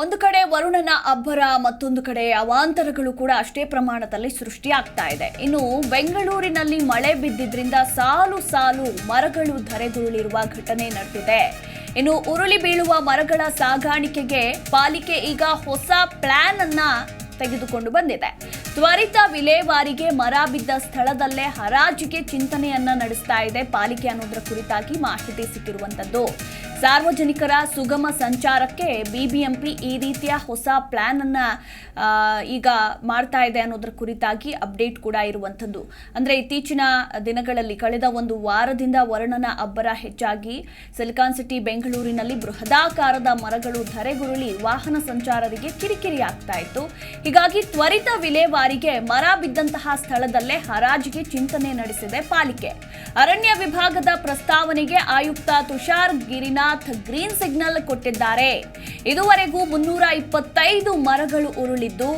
ಒಂದು ಕಡೆ ವರುಣನ ಅಬ್ಬರ, ಮತ್ತೊಂದು ಕಡೆ ಅವಾಂತರಗಳು ಕೂಡ ಅಷ್ಟೇ ಪ್ರಮಾಣದಲ್ಲಿ ಸೃಷ್ಟಿಯಾಗ್ತಾ ಇದೆ. ಇನ್ನು ಬೆಂಗಳೂರಿನಲ್ಲಿ ಮಳೆ ಬಿದ್ದಿದ್ರಿಂದ ಸಾಲು ಸಾಲು ಮರಗಳು ಧರೆಗುರುಳಿರುವ ಘಟನೆ ನಡೆದಿದೆ. ಇನ್ನು ಉರುಳಿ ಬೀಳುವ ಮರಗಳ ಸಾಗಾಣಿಕೆಗೆ ಪಾಲಿಕೆ ಈಗ ಹೊಸ ಪ್ಲಾನ್ ಅನ್ನ ತೆಗೆದುಕೊಂಡು ಬಂದಿದೆ. ತ್ವರಿತ ವಿಲೇವಾರಿಗೆ ಮರ ಬಿದ್ದ ಸ್ಥಳದಲ್ಲೇ ಹರಾಜಿಗೆ ಚಿಂತನೆಯನ್ನ ನಡೆಸ್ತಾ ಇದೆ ಪಾಲಿಕೆ ಅನ್ನೋದರ ಕುರಿತಾಗಿ ಮಾಹಿತಿ ಸಿಕ್ಕಿರುವಂತದ್ದು. ಸಾರ್ವಜನಿಕರ ಸುಗಮ ಸಂಚಾರಕ್ಕೆ ಬಿಬಿಎಂಪಿ ಈ ರೀತಿಯ ಹೊಸ ಪ್ಲಾನ್ ಅನ್ನ ಈಗ ಮಾಡ್ತಾ ಇದೆ ಅನ್ನೋದ್ರ ಕುರಿತಾಗಿ ಅಪ್ಡೇಟ್ ಕೂಡ ಇರುವಂಥದ್ದು. ಅಂದ್ರೆ ಇತ್ತೀಚಿನ ದಿನಗಳಲ್ಲಿ ಕಳೆದ ಒಂದು ವಾರದಿಂದ ವರ್ಣನ ಅಬ್ಬರ ಹೆಚ್ಚಾಗಿ ಸಿಲಿಕಾನ್ ಸಿಟಿ ಬೆಂಗಳೂರಿನಲ್ಲಿ ಬೃಹದಾಕಾರದ ಮರಗಳು ಧರೆಗುರುಳಿ ವಾಹನ ಸಂಚಾರರಿಗೆ ಕಿರಿಕಿರಿ ಆಗ್ತಾ ಇತ್ತು. ಹೀಗಾಗಿ ತ್ವರಿತ ವಿಲೇವಾರಿಗೆ ಮರ ಬಿದ್ದಂತಹ ಸ್ಥಳದಲ್ಲೇ ಹರಾಜಿಗೆ ಚಿಂತನೆ ನಡೆಸಿದೆ ಪಾಲಿಕೆ. ಅರಣ್ಯ ವಿಭಾಗದ ಪ್ರಸ್ತಾವನೆಗೆ ಆಯುಕ್ತ ತುಷಾರ್ ಗಿರಿನಾಥ್ ಗ್ರೀನ್ ಸಿಗ್ನಲ್ ಕೊಟ್ಟಿದ್ದಾರೆ. ಇದುವರೆಗೂ ಮುನ್ನೂರ ಇಪ್ಪತ್ತೈದು ಮರಗಳು ಉರುಳಿದ್ದು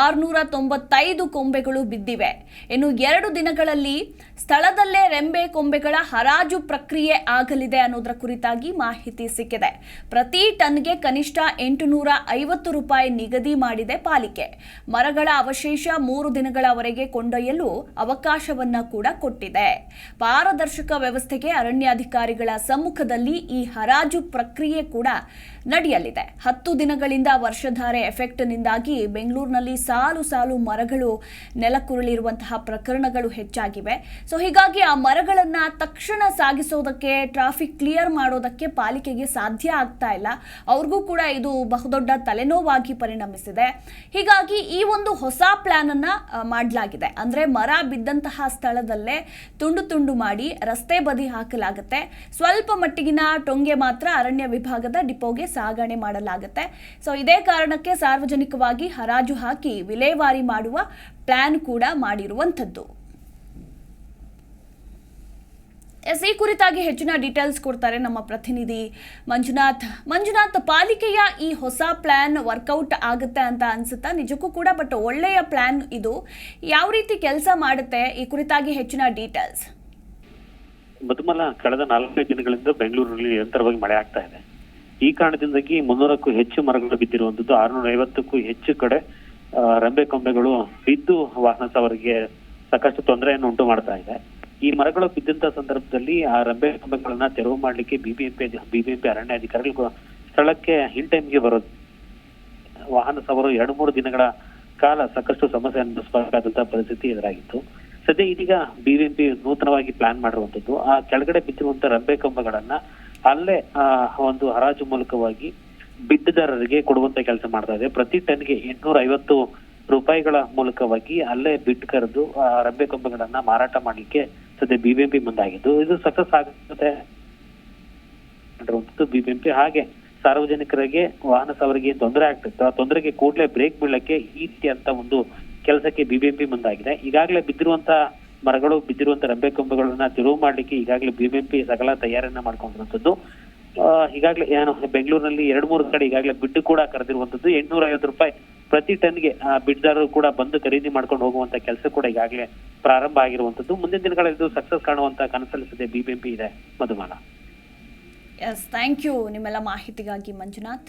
ಆರುನೂರ ತೊಂಬತ್ತೈದು ಕೊಂಬೆಗಳು ಬಿದ್ದಿವೆ. ಇನ್ನು ಎರಡು ದಿನಗಳಲ್ಲಿ ಸ್ಥಳದಲ್ಲೇ ರೆಂಬೆ ಕೊಂಬೆಗಳ ಹರಾಜು ಪ್ರಕ್ರಿಯೆ ಆಗಲಿದೆ ಅನ್ನೋದರ ಕುರಿತಾಗಿ ಮಾಹಿತಿ ಸಿಕ್ಕಿದೆ. ಪ್ರತಿ ಟನ್ಗೆ ಕನಿಷ್ಠ ಎಂಟುನೂರ ಐವತ್ತು ರೂಪಾಯಿ ನಿಗದಿ ಮಾಡಿದೆ ಪಾಲಿಕೆ. ಮರಗಳ ಅವಶೇಷ ಮೂರು ದಿನಗಳವರೆಗೆ ಕೊಂಡೊಯ್ಯಲು ಅವಕಾಶವನ್ನ ಕೂಡ ಕೊಟ್ಟಿದೆ. ಪಾರದರ್ಶಕ ವ್ಯವಸ್ಥೆಗೆ ಅರಣ್ಯಾಧಿಕಾರಿಗಳ ಸಮ್ಮುಖದಲ್ಲಿ ಈ ಹರಾಜು ಪ್ರಕ್ರಿಯೆ ಕೂಡ ನಡೆಯಲಿದೆ. ಹತ್ತು ದಿನಗಳಿಂದ ವರ್ಷಧಾರೆ ಎಫೆಕ್ಟ್ನಿಂದಾಗಿ ಬೆಂಗಳೂರಿನಲ್ಲಿ ಸಾಲು ಸಾಲು ಮರಗಳು ನೆಲಕ್ಕುರುಳಿರುವಂತಹ ಪ್ರಕರಣಗಳು ಹೆಚ್ಚಾಗಿವೆ. ಸೊ, ಹೀಗಾಗಿ ಆ ಮರಗಳನ್ನು ತಕ್ಷಣ ಸಾಗಿಸೋದಕ್ಕೆ, ಟ್ರಾಫಿಕ್ ಕ್ಲಿಯರ್ ಮಾಡೋದಕ್ಕೆ ಪಾಲಿಕೆಗೆ ಸಾಧ್ಯ ಆಗ್ತಾ ಇಲ್ಲ. ಅವ್ರಿಗೂ ಕೂಡ ಇದು ಬಹುದೊಡ್ಡ ತಲೆನೋವಾಗಿ ಪರಿಣಮಿಸಿದೆ. ಹೀಗಾಗಿ ಈ ಒಂದು ಹೊಸ ಪ್ಲಾನ್ ಅನ್ನ ಮಾಡಲಾಗಿದೆ. ಅಂದ್ರೆ ಮರ ಬಿದ್ದಂತಹ ಸ್ಥಳದಲ್ಲೇ ತುಂಡು ತುಂಡು ಮಾಡಿ ರಸ್ತೆ ಬದಿ ಹಾಕಲಾಗುತ್ತೆ. ಸ್ವಲ್ಪ ಮಟ್ಟಿಗಿನ ಟೊಂಗೆ ಮಾತ್ರ ಅರಣ್ಯ ವಿಭಾಗದ ಡಿಪೋಗೆ ಸಾಗಣೆ ಮಾಡಲಾಗುತ್ತೆ. ಸೊ ಇದೇ ಕಾರಣಕ್ಕೆ ಸಾರ್ವಜನಿಕವಾಗಿ ಹರಾಜು ಹಾಕಿ ವಿಲೇವಾರಿ ಮಾಡುವ ಪ್ಲಾನ್ ಕೂಡ ಮಾಡಿರುವಂಥದ್ದು. ಎಸ್, ಈ ಕುರಿತಾಗಿ ಹೆಚ್ಚಿನ ಡೀಟೇಲ್ಸ್ ಕೊಡ್ತಾರೆ ನಮ್ಮ ಪ್ರತಿನಿಧಿ ಮಂಜುನಾಥ್. ಮಂಜುನಾಥ್, ಪಾಲಿಕೆಯ ಈ ಹೊಸ ಪ್ಲಾನ್ ವರ್ಕೌಟ್ ಆಗುತ್ತೆ ಅಂತ ಅನ್ಸುತ್ತಾ? ನಿಜಕ್ಕೂ ಕೂಡ, ಬಟ್ ಒಳ್ಳೆಯ ಪ್ಲಾನ್ ಇದು. ಯಾವ ರೀತಿ ಕೆಲಸ ಮಾಡುತ್ತೆ? ಈ ಕುರಿತಾಗಿ ಹೆಚ್ಚಿನ ಡೀಟೇಲ್ಸ್. ಮಧುಮಲ ಕಳೆದ ನಾಲ್ಕೈದು ದಿನಗಳಿಂದ ಬೆಂಗಳೂರಿನಲ್ಲಿ ನಿರಂತರವಾಗಿ ಮಳೆ ಆಗ್ತಾ ಇದೆ. ಈ ಕಾರಣದಿಂದಾಗಿ ಮುನ್ನೂರಕ್ಕೂ ಹೆಚ್ಚು ಮರಗಳು ಬಿದ್ದಿರುವಂತದ್ದು ಆರುನೂರ ಐವತ್ತಕ್ಕೂ ಹೆಚ್ಚು ಕಡೆ ರಂಬೆ ಕೊಂಬೆಗಳು ಬಿದ್ದು ವಾಹನ ಸವಾರಿಗೆ ಸಾಕಷ್ಟು ತೊಂದರೆಯನ್ನು ಉಂಟು ಮಾಡ್ತಾ ಇದೆ. ಈ ಮರಗಳು ಬಿದ್ದಂತ ಸಂದರ್ಭದಲ್ಲಿ ಆ ರಂಬೆ ಕೊಂಬೆಗಳನ್ನ ತೆರವು ಮಾಡ್ಲಿಕ್ಕೆ ಬಿಬಿಎಂಪಿ ಬಿಬಿಎಂಪಿ ಅರಣ್ಯ ಅಧಿಕಾರಿಗಳು ಸ್ಥಳಕ್ಕೆ ಇನ್ ಟೈಮ್ಗೆ ಬರೋದು. ವಾಹನ ಸವಾರು ಎರಡು ಮೂರು ದಿನಗಳ ಕಾಲ ಸಾಕಷ್ಟು ಸಮಸ್ಯೆ ಅನುಭವಿಸಬೇಕಾದಂತಹ ಪರಿಸ್ಥಿತಿ ಎದುರಾಗಿತ್ತು. ಸದ್ಯ ಇದೀಗ ಬಿಬಿಎಂಪಿ ನೂತನವಾಗಿ ಪ್ಲಾನ್ ಮಾಡಿರುವಂತದ್ದು ಆ ಕೆಳಗಡೆ ಬಿದ್ದಿರುವಂತ ರಂಬೆ ಕಂಬಗಳನ್ನ ಅಲ್ಲೇ ಒಂದು ಹರಾಜು ಮೂಲಕವಾಗಿ ಬಿಡ್ಡುದಾರರಿಗೆ ಕೊಡುವಂತ ಕೆಲಸ ಮಾಡ್ತಾ ಇದೆ. ಪ್ರತಿ ಟನ್ಗೆ ಎಂಟ್ನೂರ ಐವತ್ತು ರೂಪಾಯಿಗಳ ಮೂಲಕವಾಗಿ ಅಲ್ಲೇ ಬಿಡ್ ಕರೆದು, ಆ ರಂಬೆ ಕಂಬಗಳನ್ನ ಮಾರಾಟ ಮಾಡ್ಲಿಕ್ಕೆ ಸದ್ಯ ಬಿಬಿಎಂಪಿ ಮುಂದಾಗಿದ್ದು. ಇದು ಸಕ್ಸಸ್ ಆಗುತ್ತೆ ಬಿಬಿಎಂಪಿ. ಹಾಗೆ ಸಾರ್ವಜನಿಕರಿಗೆ ವಾಹನ ಸವರಿಗೆ ತೊಂದರೆ ಆಗ್ತಿತ್ತು ಆ ತೊಂದರೆಗೆ ಕೂಡಲೇ ಬ್ರೇಕ್ ಬೀಳಕ್ಕೆ ಈ ರೀತಿಯಂತ ಒಂದು ಕೆಲಸಕ್ಕೆ ಬಿಬಿಎಂಪಿ ಮುಂದಾಗಿದೆ. ಈಗಾಗಲೇ ಬಿದ್ದಿರುವಂತಹ ಮರಗಳು, ಬಿದ್ದಿರುವಂತ ರಂಬೆ ಕೊಂಬೆಗಳನ್ನ ತೆರವು ಮಾಡ್ಲಿಕ್ಕೆ ಈಗಾಗಲೇ ಬಿಬಿಎಂಪಿ ಸಕಲ ತಯಾರಿಯನ್ನ ಮಾಡ್ಕೊಂಡಿರುವಂತದ್ದು. ಈಗಾಗಲೇ ಏನು, ಬೆಂಗಳೂರಿನಲ್ಲಿ ಎರಡು ಮೂರು ಕಡೆ ಈಗಾಗಲೇ ಬಿಡ್ ಕೂಡ ಕರೆದಿರುವಂತದ್ದು. ಎಂಟ್ನೂರ ಐವತ್ತು ರೂಪಾಯಿ ಪ್ರತಿ ಟನ್ಗೆ ಬಿಡ್ದಾರರು ಕೂಡ ಬಂದು ಖರೀದಿ ಮಾಡ್ಕೊಂಡು ಹೋಗುವಂತ ಕೆಲಸ ಕೂಡ ಈಗಾಗಲೇ ಪ್ರಾರಂಭ ಆಗಿರುವಂತದ್ದು. ಮುಂದಿನ ದಿನಗಳಲ್ಲಿ ಇದು ಸಕ್ಸಸ್ ಕಾಣುವಂತ ಕನಸಲ್ಲಿಸಿದೆ ಬಿಬಿಎಂಪಿ ಇದೆ. ಮಧುಮಾನ ಎಸ್ ಥ್ಯಾಂಕ್ ಯು ನಿಮ್ಮೆಲ್ಲ ಮಾಹಿತಿಗಾಗಿ ಮಂಜುನಾಥ್.